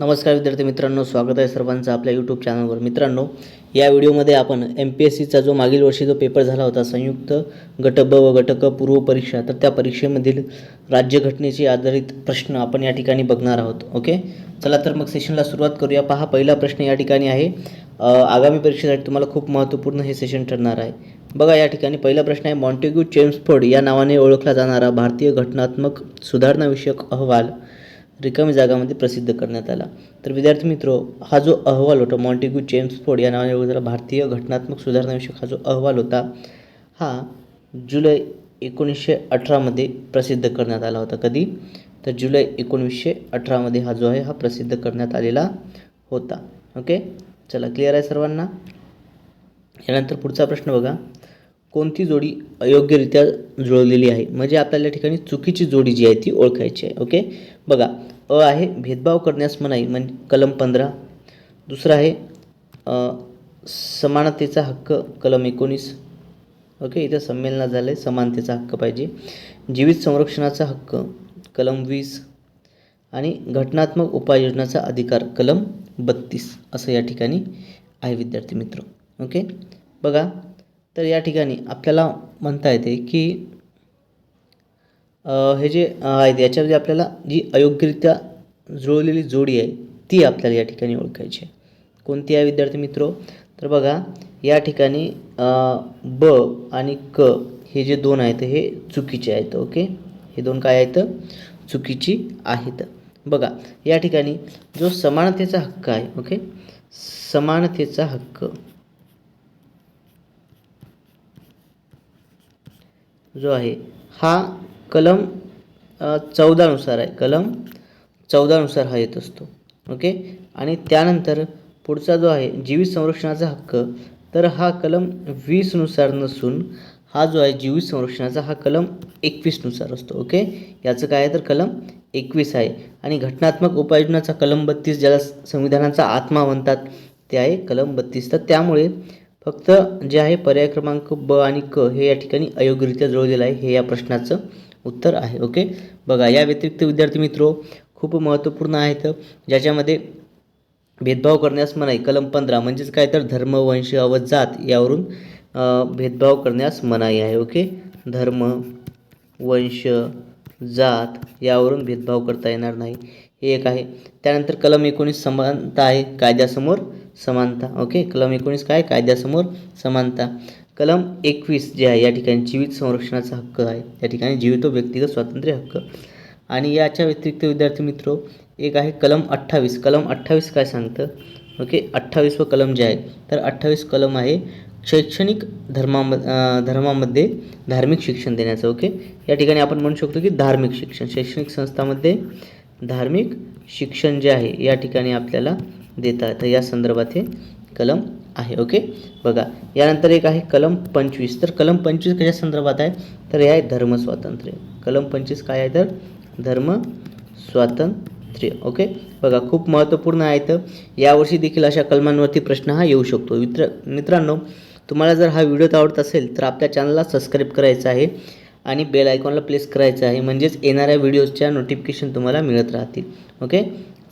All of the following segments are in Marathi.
नमस्कार विद्यार्थी मित्रांनो स्वागत आहे सर्वांचं आपल्या यूट्यूब चॅनलवर मित्रांनो या व्हिडिओमध्ये आपण एम पी एस सीचा जो मागील वर्षी जो पेपर झाला होता संयुक्त गट ब व गट क पूर्व परीक्षा तर त्या परीक्षेमधील राज्यघटनेची आधारित प्रश्न आपण या ठिकाणी बघणार आहोत ओके? चला तर मग सेशनला सुरुवात करूया. पहा पहिला प्रश्न या ठिकाणी आहे. आगामी परीक्षेसाठी तुम्हाला खूप महत्त्वपूर्ण हे सेशन ठरणार आहे. बघा या ठिकाणी पहिला प्रश्न आहे. मॉन्टेग्यू चेम्सफोर्ड या नावाने ओळखला जाणारा भारतीय घटनात्मक सुधारणाविषयक अहवाल रिकामी जागामध्ये प्रसिद्ध करण्यात आला. तर विद्यार्थी मित्रो हा जो अहवाल होता मॉन्टेग्यू चेम्सफोर्ड या नावाने ओळखला भारतीय घटनात्मक सुधारणाविषयक हा जो अहवाल होता हा जुलै एकोणीसशे अठरामध्ये प्रसिद्ध करण्यात आला होता कधी? तर जुलै एकोणीसशे अठरामध्ये हा जो आहे हा प्रसिद्ध करण्यात आलेला होता. ओके चला क्लिअर आहे सर्वांना? यानंतर पुढचा प्रश्न बघा. कोणती जोडी अयोग्यरित्या जुळवलेली आहे? म्हणजे आपल्याला या ठिकाणी चुकीची जोडी जी आहे ती ओळखायची आहे. ओके बघा अ आहे भेदभाव करण्यास मनाई म्हणजे कलम पंधरा. दुसरं आहे समानतेचा हक्क कलम एकोणीस. ओके इथं संमेलनात झालं आहे समानतेचा हक्क पाहिजे. जीवित संरक्षणाचा हक्क कलम वीस. आणि घटनात्मक उपाययोजनाचा अधिकार कलम बत्तीस असं या ठिकाणी आहे विद्यार्थी मित्र. ओके बघा. तर या ठिकाणी आपल्याला म्हणता येते की हे जे आहेत याच्यामध्ये आपल्याला जी अयोग्यरित्या जुळवलेली जोडी आहे ती आपल्याला या ठिकाणी ओळखायची आहे. कोणती आहे विद्यार्थी मित्रो? तर बघा या ठिकाणी ब आणि क हे जे दोन आहेत हे चुकीचे आहेत ओके? हे दोन काय आहेत? चुकीची आहेत. बघा या ठिकाणी जो समानतेचा हक्क आहे ओके? समानतेचा हक्क. जो आहे हा कलम चौदानुसार आहे. कलम चौदानुसार हा येत असतो. ओके? आणि त्यानंतर पुढचा जो आहे जीवित संरक्षणाचा हक्क तर हा कलम वीसनुसार नसून हा जो आहे जीवित संरक्षणाचा हा कलम एकवीसनुसार असतो. ओके? याचं काय आहे तर कलम एकवीस आहे. आणि घटनात्मक उपाययोजनाचा कलम बत्तीस ज्याला संविधानाचा आत्मा म्हणतात ते आहे कलम बत्तीस. तर त्यामुळे फक्त जे आहे पर्याय क्रमांक ब आणि क हे या ठिकाणी अयोग्यरित्या जुळलेलं आहे हे या प्रश्नाचं. उत्तर आहे ओके? बघा या व्यतिरिक्त विद्यार्थी मित्रो खूप महत्त्वपूर्ण आहेत ज्याच्यामध्ये भेदभाव करण्यास मनाई कलम पंधरा म्हणजेच काय तर धर्म वंश व जात यावरून भेदभाव करण्यास मनाई आहे ओके? धर्म वंश जात यावरून भेदभाव करता येणार नाही. हे एक आहे. त्यानंतर कलम एकोणीस समानता आहे कायद्यासमोर समानता ओके? कलम एकोणीस काय? कायद्यासमोर समानता. कलम एकवीस जे आहे या ठिकाणी जीवित संरक्षणाचा हक्क आहे. या ठिकाणी जीवित व्यक्तिगत स्वातंत्र्य हक्क. आणि याच्या व्यतिरिक्त विद्यार्थी मित्रो एक आहे कलम अठ्ठावीस. कलम अठ्ठावीस काय सांगतं? ओके अठ्ठावीस व कलम जे आहे तर अठ्ठावीस कलम आहे शैक्षणिक धर्माम धर्मामध्ये धार्मिक शिक्षण देण्याचं ओके? या ठिकाणी आपण म्हणू शकतो की धार्मिक शिक्षण. शैक्षणिक संस्थामध्ये धार्मिक शिक्षण जे आहे या ठिकाणी आपल्याला देतात तर या संदर्भात हे कलम आहे ओके? बघा यानंतर एक आहे कलम पंचवीस. तर कलम पंचवीस कशा संदर्भात आहे तर हे आहे धर्मस्वातंत्र्य. कलम पंचवीस काय आहे तर? धर्म स्वातंत्र्य ओके? बघा खूप महत्त्वपूर्ण आहे तर यावर्षी देखील अशा कलमांवरती प्रश्न हा येऊ शकतो. मित्र मित्रांनो तुम्हाला जर हा व्हिडिओ आवडत असेल तर आपल्या चॅनलला सबस्क्राईब करायचा आहे आणि बेल आयकॉनला प्लेस करायचं आहे. म्हणजेच येणाऱ्या व्हिडिओजच्या नोटिफिकेशन तुम्हाला मिळत राहतील ओके?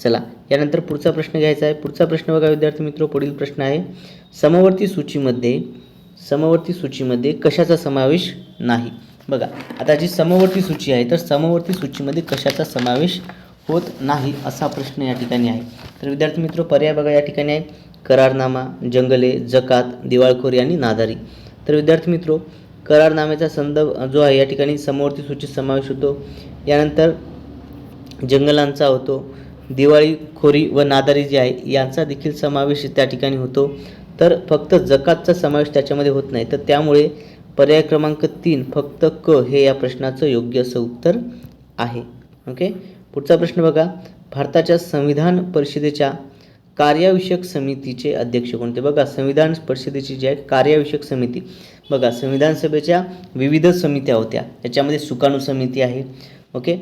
चला यानंतर पुढचा प्रश्न घ्यायचा आहे. पुढचा प्रश्न बघा विद्यार्थी मित्र पुढील प्रश्न आहे. समवर्ती सूचीमध्ये समवर्ती सूचीमध्ये कशाचा समावेश नाही? बघा आता जी समवर्ती सूची आहे तर समवर्ती सूचीमध्ये कशाचा समावेश होत नाही असा प्रश्न या ठिकाणी आहे. तर विद्यार्थी मित्र पर्याय बघा या ठिकाणी आहे. करारनामा जंगले जकात दिवाळखोरी आणि नादारी. तर विद्यार्थी मित्रो करारनाम्याचा संदर्भ जो आहे या ठिकाणी समवर्ती सूचीत समावेश होतो. यानंतर जंगलांचा होतो. दिवाळीखोरी व नादारी जी आहे यांचा देखील समावेश त्या ठिकाणी होतो. तर फक्त जकातचा समावेश त्याच्यामध्ये होत नाही. तर त्यामुळे पर्याय क्रमांक तीन फक्त क हे या प्रश्नाचं योग्य असं उत्तर आहे. ओके? पुढचा प्रश्न बघा. भारताच्या संविधान परिषदेच्या कार्याविषयक समितीचे अध्यक्ष कोणते? बघा संविधान परिषदेची जी आहे कार्याविषयक समिती. बघा संविधान सभेच्या विविध समित्या होत्या. याच्यामध्ये सुकाणू समिती आहे. ओके?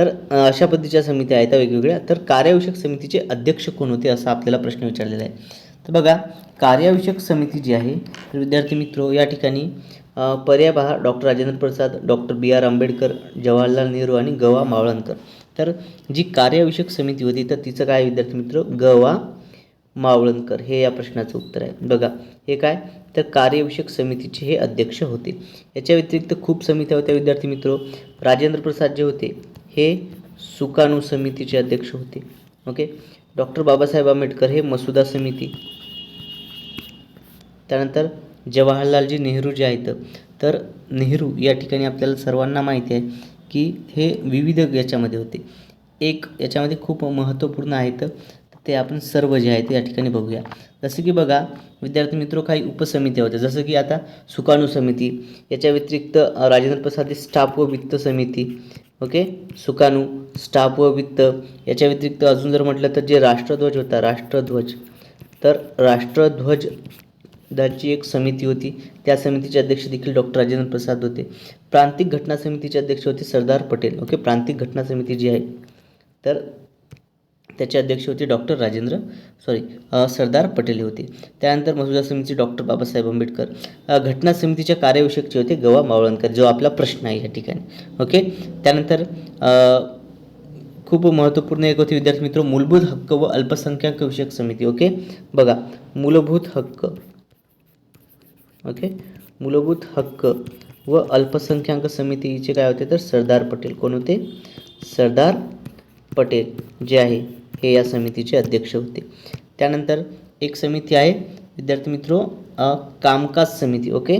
तर अशा पद्धतीच्या समित्या आहेत वेगवेगळ्या. तर कार्यविषयक समितीचे अध्यक्ष कोण होते असा आपल्याला प्रश्न विचारलेला आहे. तर बघा कार्यविषयक समिती जी आहे तर विद्यार्थी मित्रो या ठिकाणी पर्याय पहा doctor Rajendra Prasad doctor B R Ambedkar Jawaharlal Nehru आणि गवा मावळणकर तर जी कार्यविषयक समिती होती तर तिचं काय विद्यार्थी मित्र? गवा मावळणकर हे या प्रश्नाचं उत्तर आहे. बघा हे काय? तर कार्यविषयक समितीचे हे अध्यक्ष होते. याच्या व्यतिरिक्त खूप समित्या होत्या विद्यार्थी मित्र. राजेंद्र प्रसाद जे होते हे सुकाणू समितीचे अध्यक्ष होते. ओके डॉक्टर बाबासाहेब आंबेडकर हे मसुदा समिती. त्यानंतर जवाहरलालजी नेहरू जे आहेत तर नेहरू या ठिकाणी आपल्याला सर्वांना माहिती आहे की हे विविध याच्यामध्ये होते. एक याच्यामध्ये खूप महत्त्वपूर्ण आहेत ते आपण सर्व जे आहे ते या ठिकाणी बघूया. जसं की बघा विद्यार्थी मित्र काही उपसमित्या होत्या. जसं की आता सुकाणू समिती याच्या व्यतिरिक्त राजेंद्र प्रसाद स्टाफ व वित्त समिती ओके सुकाणू स्टाफ व वित्त याच्या व्यतिरिक्त अजून जर म्हटलं तर जे राष्ट्रध्वज होता राष्ट्रध्वज. तर राष्ट्रध्वज दाची एक समिती होती. त्या समितीचे अध्यक्ष देखील डॉक्टर राजेंद्र प्रसाद होते. प्रांतिक घटना समितीचे अध्यक्ष होते सरदार पटेल. ओके प्रांतिक घटना समिती जी आहे. तर त्याचे अध्यक्ष होते डॉक्टर राजेंद्र सॉरी सरदार पटेल हे होते. त्यानंतर मसुदा समितीचे डॉक्टर बाबासाहेब आंबेडकर घटना समितीच्या कार्यविषयकचे होते गवा मावळणकर जो आपला प्रश्न आहे या ठिकाणी. ओके त्यानंतर खूप महत्त्वपूर्ण एक होते विद्यार्थी मित्र मूलभूत हक्क व अल्पसंख्याक विषयक समिती. ओके बघा मूलभूत हक्क ओके मूलभूत हक्क व अल्पसंख्याक समितीचे काय होते तर सरदार पटेल. कोण होते? सरदार पटेल जे आहे. हे या समितीचे अध्यक्ष होते. त्यानंतर एक समिती आहे विद्यार्थी मित्रो कामकाज समिती ओके?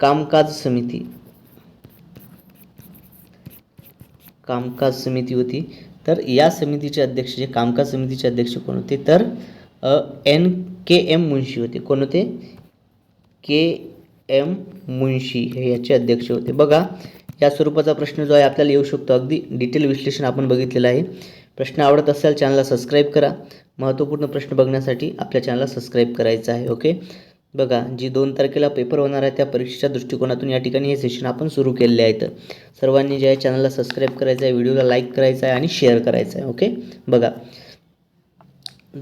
कामकाज समिती. कामकाज समिती होती. तर या समितीचे अध्यक्ष जे कामकाज समितीचे अध्यक्ष कोण होते? तर एन के एम मुंशी होते. कोण होते? के एम मुंशी हे याचे अध्यक्ष होते. बघा या स्वरूपाचा प्रश्न जो आहे आपल्याला येऊ शकतो. अगदी डिटेल विश्लेषण आपण बघितलेलं आहे. प्रश्न आवडत असेल चॅनलला सबस्क्राईब करा. महत्त्वपूर्ण प्रश्न बघण्यासाठी आपल्या चॅनलला सबस्क्राईब करायचं आहे ओके बघा जी दोन तारखेला पेपर होणार आहे त्या परीक्षेच्या दृष्टिकोनातून या ठिकाणी हे सेशन आपण सुरू केलेले आहेत. सर्वांनी जे आहे चॅनलला सबस्क्राईब करायचं आहे व्हिडिओला लाईक करायचं आहे आणि शेअर करायचं आहे ओके बघा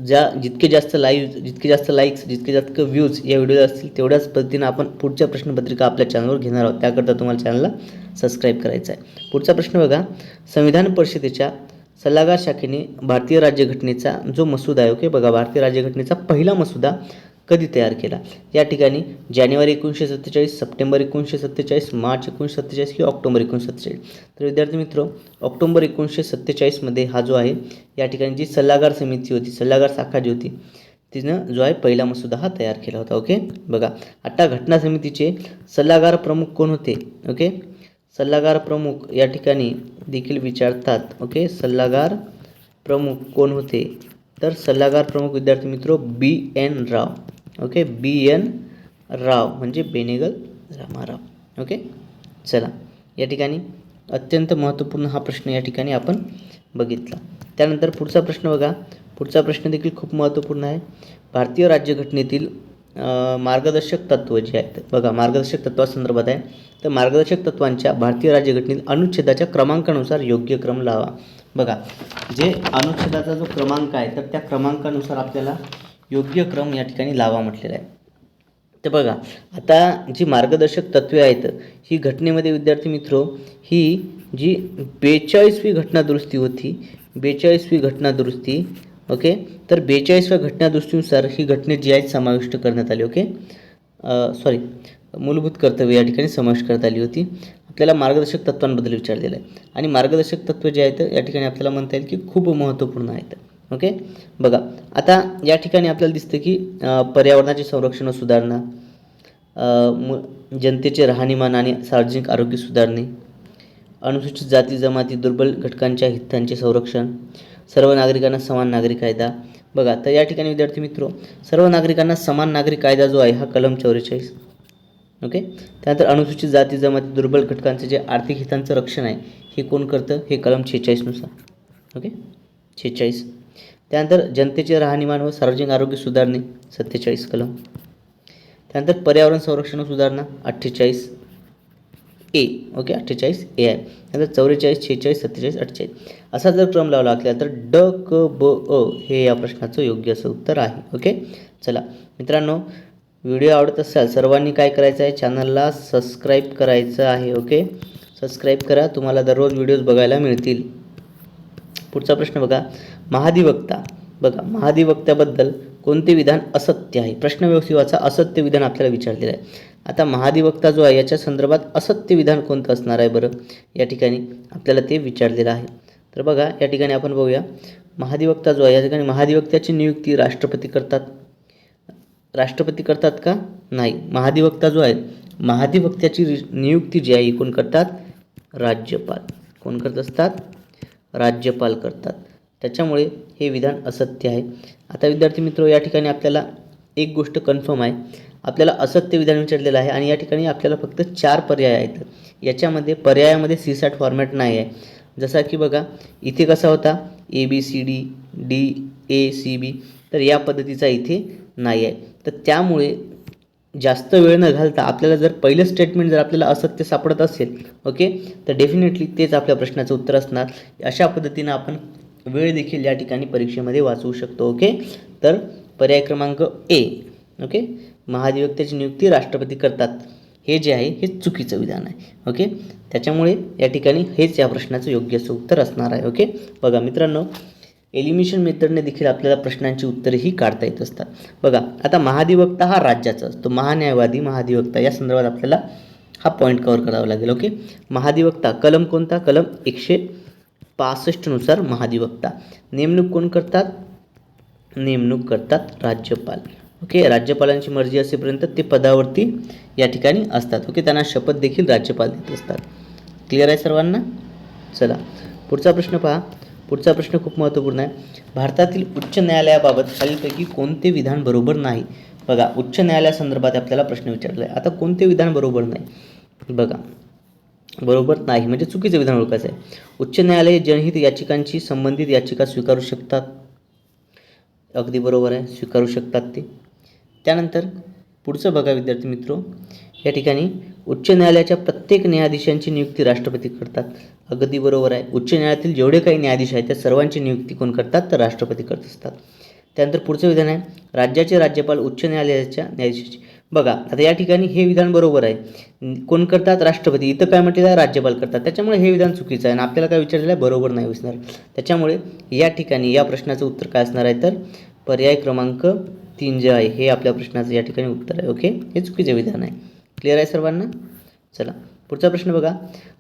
ज्या जितके जास्त लाईव्ह जितके जास्त लाईक्स जितके जास्त व्ह्यूज या व्हिडिओला असतील तेवढ्याच पद्धतीनं आपण पुढच्या प्रश्नपत्रिका आपल्या चॅनलवर घेणार आहोत. त्याकरता तुम्हाला चॅनलला सबस्क्राईब करायचं आहे. पुढचा प्रश्न बघा संविधान परिषदेच्या सल्लागार शाखेने भारतीय राज्यघटनेचा जो मसुदा आहे ओके बघा भारतीय राज्यघटनेचा पहिला मसुदा कधी तयार केला? या ठिकाणी जानेवारी एकोणीसशे सत्तेचाळीस सप्टेंबर एकोणीसशे सत्तेचाळीस मार्च एकोणीसशे सत्तेचाळीस किंवा ऑक्टोबर एकोणीसशे सत्तेचाळीस. तर विद्यार्थी मित्र ऑक्टोबर एकोणीसशे सत्तेचाळीसमध्ये हा जो आहे या ठिकाणी जी सल्लागार समिती होती सल्लागार शाखा जी होती तिनं जो आहे पहिला मसुदा हा तयार केला होता ओके बघा आता घटना समितीचे सल्लागार प्रमुख कोण होते ओके सल्लागार प्रमुख या ठिकाणी देखील विचारतात ओके सल्लागार प्रमुख कोण होते? तर सल्लागार प्रमुख विद्यार्थी मित्र B N Rau okay B N Rau म्हणजे बेनेगल रामाराव ओके चला या ठिकाणी अत्यंत महत्त्वपूर्ण हा प्रश्न या ठिकाणी आपण बघितला. त्यानंतर पुढचा प्रश्न बघा. पुढचा प्रश्न देखील खूप महत्त्वपूर्ण आहे. भारतीय राज्यघटनेतील मार्गदर्शक तत्त्व जे आहेत बघा मार्गदर्शक तत्वासंदर्भात आहे. तर मार्गदर्शक तत्वांच्या भारतीय राज्यघटनेत अनुच्छेदाच्या क्रमांकानुसार योग्य क्रम लावा. बघा जे अनुच्छेदाचा जो क्रमांक आहे तर त्या क्रमांकानुसार आपल्याला योग्य क्रम या ठिकाणी लावा म्हटलेला आहे. तर बघा आता जी मार्गदर्शक तत्वे आहेत ही घटनेमध्ये विद्यार्थी मित्रो ही जी बेचाळीसवी घटना दुरुस्ती होती बेचाळीसवी घटना दुरुस्ती ओके? तर बेचाळीसव्या घटना ही घटनेत जी आहे समाविष्ट करण्यात आली ओके? सॉरी मूलभूत कर्तव्य या ठिकाणी समाविष्ट करण्यात आली होती. आपल्याला मार्गदर्शक तत्वांबद्दल विचारलेलं आहे. आणि मार्गदर्शक तत्व जे आहेत या ठिकाणी आपल्याला म्हणता येईल की खूप महत्त्वपूर्ण आहेत ओके? बघा आता या ठिकाणी आपल्याला दिसतं की पर्यावरणाचे संरक्षण व सुधारणा मु- जनतेचे राहणीमान आणि सार्वजनिक आरोग्य सुधारणे अनुसूचित जाती जमाती दुर्बल घटकांच्या हितांचे संरक्षण सर्व नागरिकांना समान नागरी कायदा. बघा तर या ठिकाणी विद्यार्थी मित्रो सर्व नागरिकांना समान नागरी कायदा जो आहे हा कलम चौवेचाळीस. ओके? त्यानंतर अनुसूचित जाती जमाती दुर्बल घटकांचे जे आर्थिक हितांचं रक्षण आहे हे कोण करतं? हे कलम छेचाळीसनुसार ओके? छेचाळीस. त्यानंतर जनतेचे राहणीमान व सार्वजनिक आरोग्य सुधारणे सत्तेचाळीस कलम. त्यानंतर पर्यावरण संरक्षण सुधारणा अठ्ठेचाळीस. ए ओके अठ्ठेचाळीस ए आहे. नंतर चौवेचाळीस छेचाळीस सत्तेचाळीस अठ्ठेचाळीस. असा जर क्रम लावला असला तर ड क ब अ हे या प्रश्नाचं योग्य असं उत्तर आहे ओके चला मित्रांनो व्हिडिओ आवडत असाल सर्वांनी काय करायचं आहे? चॅनलला सबस्क्राईब करायचं आहे ओके सबस्क्राईब करा तुम्हाला दररोज व्हिडिओज बघायला मिळतील. पुढचा प्रश्न बघा महाधिवक्ता. बघा महाधिवक्त्याबद्दल कोणते विधान असत्य आहे? प्रश्न व्यवस्थिवाचा असत्य विधान आपल्याला विचारलेलं आहे. आता महाधिवक्ता जो आहे याच्या संदर्भात असत्य विधान कोणतं असणार आहे बरं? या ठिकाणी आपल्याला ते विचारलेलं आहे. तर बघा या ठिकाणी आपण बघूया. महाधिवक्ता जो आहे या ठिकाणी महाधिवक्त्याची नियुक्ती राष्ट्रपती करतात. राष्ट्रपती करतात का? नाही. महाधिवक्ता जो आहे महाधिवक्त्याची नियुक्ती जी आहे कोण करतात? राज्यपाल. कोण करत असतात? राज्यपाल करतात. त्याच्यामुळे हे विधान असत्य आहे. आता विद्यार्थी मित्र या ठिकाणी आपल्याला एक गोष्ट कन्फर्म आहे. आपल्याला असत्य विधान विचारलेलं आहे आणि या ठिकाणी आपल्याला फक्त चार पर्याय आहेत. याच्यामध्ये पर्यायामध्ये सी सॅट फॉर्मॅट नाही आहे. जसा की बघा इथे कसा होता? A B C D D A C B तर या पद्धतीचा इथे नाही आहे. तर त्यामुळे जास्त वेळ न घालता आपल्याला जर पहिलं स्टेटमेंट जर आपल्याला असत्य सापडत असेल ओके तर डेफिनेटली तेच आपल्या प्रश्नाचं उत्तर असणार. अशा पद्धतीनं आपण वेळ देखील या ठिकाणी परीक्षेमध्ये वाचवू शकतो ओके तर पर्याय क्रमांक ए. ओके महाधिवक्त्याची नियुक्ती राष्ट्रपती करतात. हे जे आहे हे चुकीचं विधान आहे. ओके त्याच्यामुळे या ठिकाणी हेच या प्रश्नाचं योग्य असं उत्तर असणार आहे. ओके बघा मित्रांनो एलिमिशन मेथडने देखील आपल्याला प्रश्नांची उत्तरेही काढता येत असतात. बघा आता महाधिवक्ता हा राज्याचा असतो. महान्यायवादी महाधिवक्ता या संदर्भात आपल्याला हा पॉईंट कवर करावा लागेल. ओके महाधिवक्ता कलम कोणता? कलम एकशे पासष्टनुसार महाधिवक्ता. नेमणूक कोण करतात? नेमणूक करतात राज्यपाल. ओके राज्यपालांची मर्जी असेपर्यंत ते पदावरती या ठिकाणी असतात. ओके त्यांना शपथ देखील राज्यपाल देत असतात. क्लिअर आहे सर्वांना? चला पुढचा प्रश्न पहा. पुढचा प्रश्न खूप महत्त्वपूर्ण आहे. भारतातील उच्च न्यायालयाबाबत खालीलपैकी कोणते विधान बरोबर नाही? बघा उच्च न्यायालयासंदर्भात आपल्याला प्रश्न विचारला आहे आता कोणते विधान बरोबर नाही? बघा बरोबर नाही म्हणजे चुकीचं विधान ओळखायचं आहे उच्च न्यायालय जनहित याचिकांची संबंधित याचिका स्वीकारू शकतात? अगदी बरोबर आहे स्वीकारू शकतात ते. त्यानंतर पुढचं बघा विद्यार्थी मित्रो या ठिकाणी उच्च न्यायालयाच्या प्रत्येक न्यायाधीशांची नियुक्ती राष्ट्रपती करतात. अगदी बरोबर आहे. उच्च न्यायालयातील जेवढे काही न्यायाधीश आहेत त्या सर्वांची नियुक्ती कोण करतात? तर राष्ट्रपती करत असतात. त्यानंतर पुढचं विधान आहे राज्याचे राज्यपाल उच्च न्यायालयाच्या न्यायाधीशाची. बघा आता या ठिकाणी हे विधान बरोबर आहे. कोण करतात? राष्ट्रपती. इथं काय म्हटलेलं आहे राज्यपाल करतात. त्याच्यामुळे हे विधान चुकीचं आहे आणि आपल्याला काय विचारलेलं आहे? बरोबर नाही असणार त्याच्यामुळे या ठिकाणी या प्रश्नाचं उत्तर काय असणार आहे? तर पर्याय क्रमांक तीन जे आहे हे आपल्या प्रश्नाचं या ठिकाणी उत्तर आहे. ओके? हे चुकीचे विधान आहे. क्लिअर आहे सर्वांना? चला पुढचा प्रश्न बघा.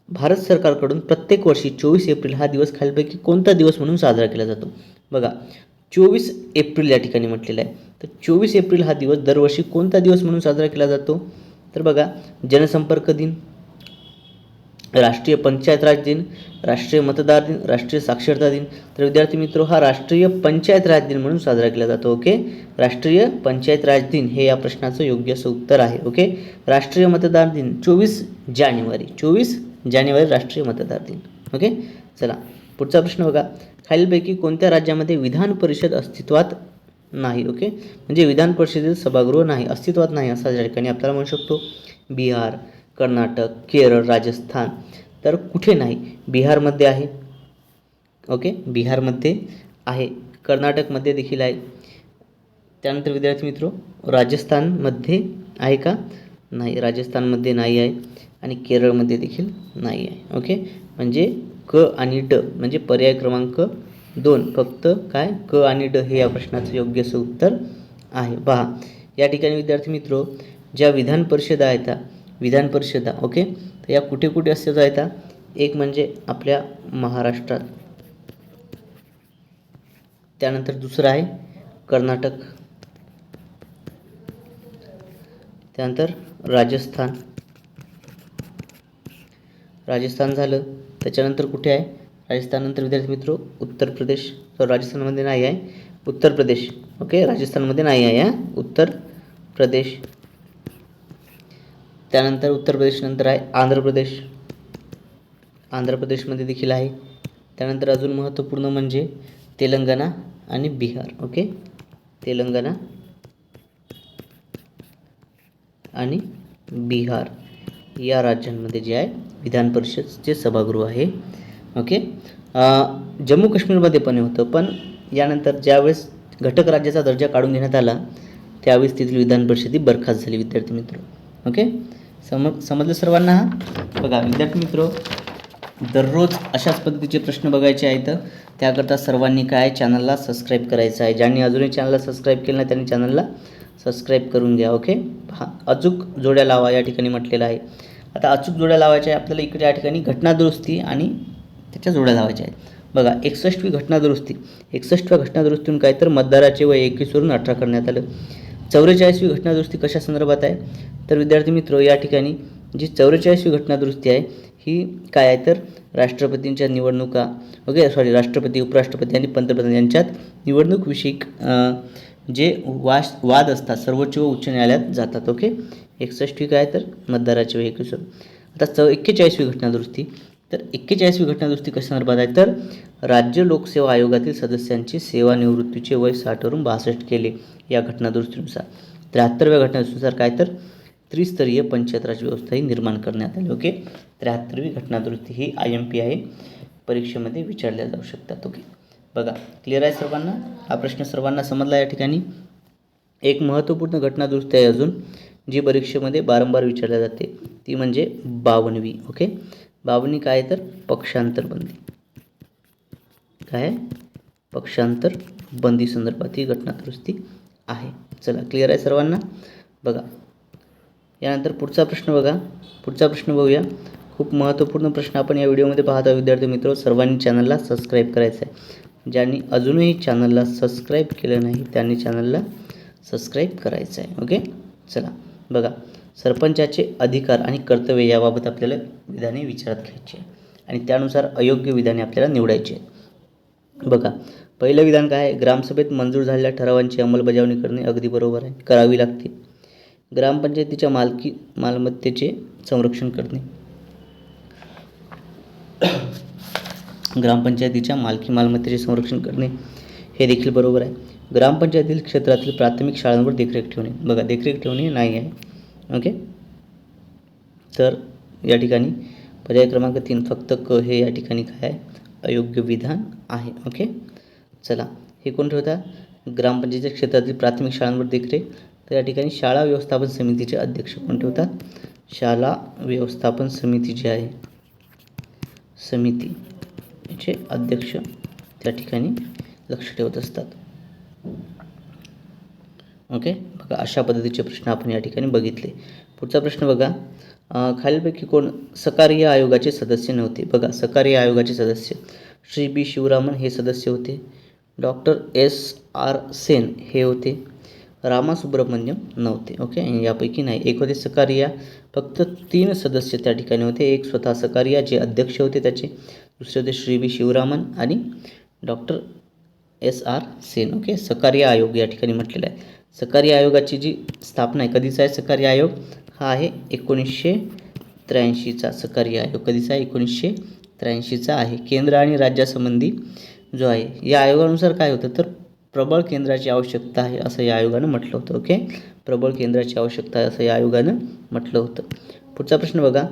भारत सरकारकडून प्रत्येक वर्षी चोवीस एप्रिल हा दिवस खालीलपैकी कोणता दिवस म्हणून साजरा केला जातो? बघा चोवीस एप्रिल या ठिकाणी म्हटलेलं आहे. तर चोवीस एप्रिल हा दिवस दरवर्षी कोणता दिवस म्हणून साजरा केला जातो? तर बघा जनसंपर्क दिन राष्ट्रीय पंचायत राज दिन राष्ट्रीय मतदार दिन राष्ट्रीय साक्षरता दिन. तर विद्यार्थी मित्र हा राष्ट्रीय पंचायत राज दिन म्हणून साजरा केला जातो ओके? राष्ट्रीय पंचायत राज दिन हे या प्रश्नाचं योग्य असं उत्तर आहे ओके? राष्ट्रीय मतदार दिन चोवीस जानेवारी. चोवीस जानेवारी राष्ट्रीय मतदार दिन ओके? चला पुढचा प्रश्न बघा. खालीलपैकी कोणत्या राज्यामध्ये विधान परिषद अस्तित्वात नाही ओके? म्हणजे विधान परिषदेत सभागृह नाही अस्तित्वात नाही असं या ठिकाणी आपल्याला म्हणू शकतो. बिहार कर्नाटक केरळ राजस्थान तर कुठे नाही? बिहारमध्ये आहे. ओके? बिहारमध्ये आहे. कर्नाटकमध्ये देखील आहे. त्यानंतर विद्यार्थी मित्रो राजस्थानमध्ये आहे का? नाही. राजस्थानमध्ये नाही आहे आणि केरळमध्ये देखील नाही आहे. ओके? म्हणजे क आणि ड म्हणजे पर्याय क्रमांक दोन. फक्त काय? क आणि ड हे या प्रश्नाचं योग्य असं उत्तर आहे. पहा या ठिकाणी विद्यार्थी मित्रो ज्या विधान परिषदा आहेत विधान परिषदा ओके? तर या कुठे कुठे अस्तित्वात आहेत एक म्हणजे आपल्या महाराष्ट्रात. त्यानंतर दुसरं आहे कर्नाटक. त्यानंतर राजस्थान. राजस्थान झालं. त्याच्यानंतर कुठे आहे? राजस्थाननंतर विद्यार्थी मित्र उत्तर प्रदेश. सॉरी राजस्थानमध्ये नाही आहे. उत्तर प्रदेश. ओके राजस्थानमध्ये नाही आहे हां? उत्तर प्रदेश. त्यानंतर उत्तर प्रदेशनंतर आहे आंध्र प्रदेश. आंध्र प्रदेशमध्ये देखील आहे. त्यानंतर अजून महत्त्वपूर्ण म्हणजे तेलंगणा आणि बिहार. ओके तेलंगणा आणि बिहार. या राज्यांमध्ये जे आहे विधान परिषदचे सभागृह आहे. ओके? जम्मू काश्मीरमध्ये पण होतं पण यानंतर ज्यावेळेस घटक राज्याचा दर्जा काढून घेण्यात आला त्यावेळेस तिथली विधान परिषद ही बरखास्त झाली विद्यार्थी मित्र. ओके? सम समजलं सर्वांना? हा बघा विद्यार्थी मित्र दररोज अशाच पद्धतीचे प्रश्न बघायचे आहेत. त्याकरता सर्वांनी काय चॅनलला सबस्क्राईब करायचं आहे? ज्यांनी अजूनही चॅनलला सबस्क्राईब केलं नाही त्यांनी चॅनलला सबस्क्राईब करून घ्या ओके? हा अचूक जोड्या लावा या ठिकाणी म्हटलेलं आहे. आता अचूक जोड्या लावायच्या आहे आपल्याला इकडे या ठिकाणी घटनादुरुस्ती आणि त्याच्या जोड्या लावायच्या आहेत. बघा एकसष्टवी घटनादुरुस्ती एकसष्टव्या घटनादुरुस्तीतून काय तर मतदाराचे वय एकवीसवरून अठरा करण्यात आलं. चौवेचाळीसवी घटनादुरुस्ती कशा संदर्भात आहे? तर विद्यार्थी मित्र या ठिकाणी जी चौवेचाळीसवी घटनादुरुस्ती आहे ही काय आहे तर राष्ट्रपतींच्या निवडणुका ओके सॉरी राष्ट्रपती उपराष्ट्रपती आणि पंतप्रधान यांच्यात निवडणूकविषयक जे वास वाद असतात सर्वोच्च व उच्च न्यायालयात जातात ओके एकसष्टवी काय तर मतदाराचे वय एकवीस. आता चौ एक्केचाळीसवी घटनादुरुस्ती. तर एक्केचाळीसवी घटनादुरुस्ती कशा संदर्भात आहे? तर राज्य लोकसेवा आयोगातील सदस्यांची सेवानिवृत्तीचे वय साठवरून बासष्ट केले या घटनादुरुस्तीनुसार. त्र्याहत्तरव्या घटनादुरुस्तीनुसार काय तर? त्रिस्तरीय पंचायत राज व्यवस्था ही निर्माण करण्यात आली ओके त्र्याहत्तरवी घटनादुरुस्ती ही आय एम पी आहे. परीक्षेमध्ये विचारल्या जाऊ शकतात ओके बघा क्लिअर आहे सर्वांना? हा प्रश्न सर्वांना समजला या ठिकाणी. एक महत्त्वपूर्ण घटना दुरुस्ती आहे अजून जी परीक्षेमध्ये बारंबार विचारल्या जाते. ती म्हणजे बावनवी ओके बावनी काय आहे तर? पक्षांतर बंदी. काय आहे? पक्षांतर बंदी संदर्भात ही घटना दुरुस्ती आहे. चला क्लिअर आहे सर्वांना? बघा यानंतर पुढचा प्रश्न बघा. पुढचा प्रश्न बघूया. खूप महत्त्वपूर्ण प्रश्न आपण या व्हिडिओमध्ये पाहत आहोत. विद्यार्थी मित्र सर्वांनी चॅनलला सबस्क्राईब करायचं आहे. ज्यांनी अजूनही चॅनलला सबस्क्राईब केलं नाही त्यांनी चॅनलला सबस्क्राईब करायचं आहे ओके चला. बघा सरपंचाचे अधिकार आणि कर्तव्य याबाबत आपल्याला विधाने विचारात घ्यायची आहे आणि त्यानुसार अयोग्य विधाने आपल्याला निवडायची आहेत. बघा पहिलं विधान काय आहे? ग्रामसभेत मंजूर झालेल्या ठरावांची अंमलबजावणी करणे अगदी बरोबर आहे. करावी लागते. ग्रामपंचायतीच्या मालकी मालमत्तेचे संरक्षण करणे. ग्रामपंचायतीच्या मालकी मालमत्तेचे संरक्षण करणे हे देखील बरोबर आहे. ग्रामपंचायतीतील क्षेत्रातील प्राथमिक शाळांवर देखरेख ठेवणे. बघा देखरेख ठेवणे नाही आहे. ओके? तर या ठिकाणी पर्याय क्रमांक तीन फक्त क हे या ठिकाणी काय आहे? अयोग्य विधान आहे. ओके? चला हे कोण ठेवतात ग्रामपंचायतीच्या क्षेत्रातील प्राथमिक शाळांवर देखरेख. तर या ठिकाणी शाळा व्यवस्थापन समितीचे अध्यक्ष कोण ठेवतात शाळा व्यवस्थापन समिती जी आहे. समिती. याचे अध्यक्ष त्या ठिकाणी लक्ष ठेवत असतात. ओके बघा अशा पद्धतीचे प्रश्न आपण या ठिकाणी बघितले. पुढचा प्रश्न बघा. खालीलपैकी कोण? सकार्य आयोगाचे सदस्य नव्हते. बघा सकार्य आयोगाचे सदस्य. श्री बी शिवरामन हे सदस्य होते. डॉक्टर एस आर सेन हे होते. रामा सुब्रमण्यम नव्हते ओके यापैकी नाही. एक होते सकारिया. फक्त तीन सदस्य त्या ठिकाणी होते. एक स्वतः सकारिया जे अध्यक्ष होते त्याचे. दुसरे होते श्री बी शिवरामन आणि doctor S R Sen. Okay सकार्य आयोग या ठिकाणी म्हटलेलं आहे. सकार्य आयोगाची जी स्थापना आहे कधीचा आहे सकार्य आयोग? हा आहे एकोणीसशे त्र्याऐंशीचा सकार्य आयोग. कधीचा आहे? एकोणीसशे त्र्याऐंशीचा आहे. केंद्र आणि राज्यासंबंधी जो आहे या आयोगानुसार काय होतं? तर प्रबळ केंद्राची आवश्यकता आहे असं या आयोगानं म्हटलं होतं. ओके? प्रबळ केंद्राची आवश्यकता आहे असं या आयोगानं म्हटलं होतं. पुढचा प्रश्न बघा.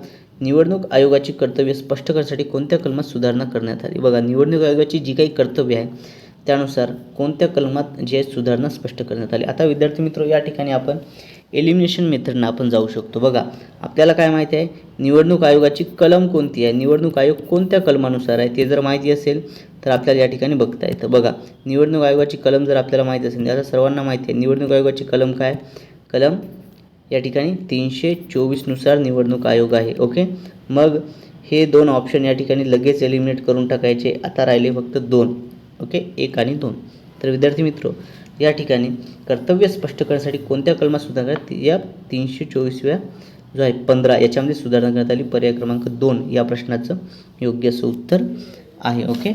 निवडणूक आयोगाची कर्तव्य स्पष्ट करण्यासाठी कोणत्या कलमात सुधारणा करण्यात आली? बघा निवडणूक आयोगाची जी काही कर्तव्य आहे त्यानुसार कोणत्या कलमात जे आहे सुधारणा स्पष्ट करण्यात आली? आता विद्यार्थी मित्र या ठिकाणी आपण एलिमिनेशन मेथडनं आपण जाऊ शकतो. बघा आपल्याला काय माहिती आहे? निवडणूक आयोगाची कलम कोणती आहे? निवडणूक आयोग कोणत्या कलमानुसार आहे ते जर माहिती असेल तर आपल्याला या ठिकाणी बघता येतं. बघा निवडणूक आयोगाची कलम जर आपल्याला माहिती असेल आता सर्वांना माहिती आहे निवडणूक आयोगाची कलम काय? कलम या ठिकाणी तीनशे चोवीसनुसार निवडणूक आयोग आहे ओके मग हे दोन ऑप्शन या ठिकाणी लगेच एलिमिनेट करून टाकायचे. आता राहिले फक्त दोन ओके एक आणि दोन. तर विद्यार्थी मित्र या ठिकाणी कर्तव्य स्पष्ट करण्यासाठी कोणत्या कलमात सुधारणा करण्यात या तीनशे चोवीसव्या जो आहे पंधरा याच्यामध्ये सुधारणा करण्यात आली. पर्याय क्रमांक दोन या प्रश्नाचं योग्य असं उत्तर आहे ओके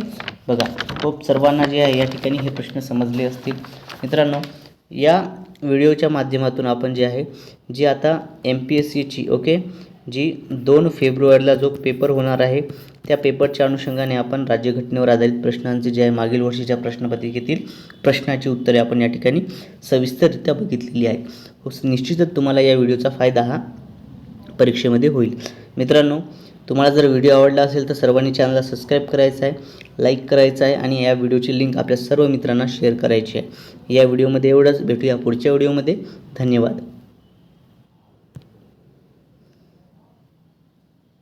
बघा खूप सर्वांना जे आहे या ठिकाणी हे प्रश्न समजले असतील. मित्रांनो या व्हिडिओच्या माध्यमातून आपण जे आहे जी आता एम पी एस सीची ओके जी दोन फेब्रुवारीला जो पेपर होणार आहे त्या पेपरच्या अनुषंगाने आपण राज्यघटनेवर आधारित प्रश्नांचे जे आहे मागील वर्षीच्या प्रश्नपत्रिकेतील प्रश्नाची उत्तरे आपण या ठिकाणी सविस्तररित्या बघितलेली आहे. हो निश्चितच तुम्हाला या व्हिडिओचा फायदा हा परीक्षेमध्ये होईल. मित्रांनो तुम्हाला जर व्हिडिओ आवडला असेल तर सर्वांनी चॅनलला सबस्क्राईब करायचं आहे लाईक करायचं आहे आणि या व्हिडिओची लिंक आपल्या सर्व मित्रांना शेअर करायची आहे. या व्हिडिओमध्ये एवढंच. भेटूया पुढच्या व्हिडिओमध्ये धन्यवाद.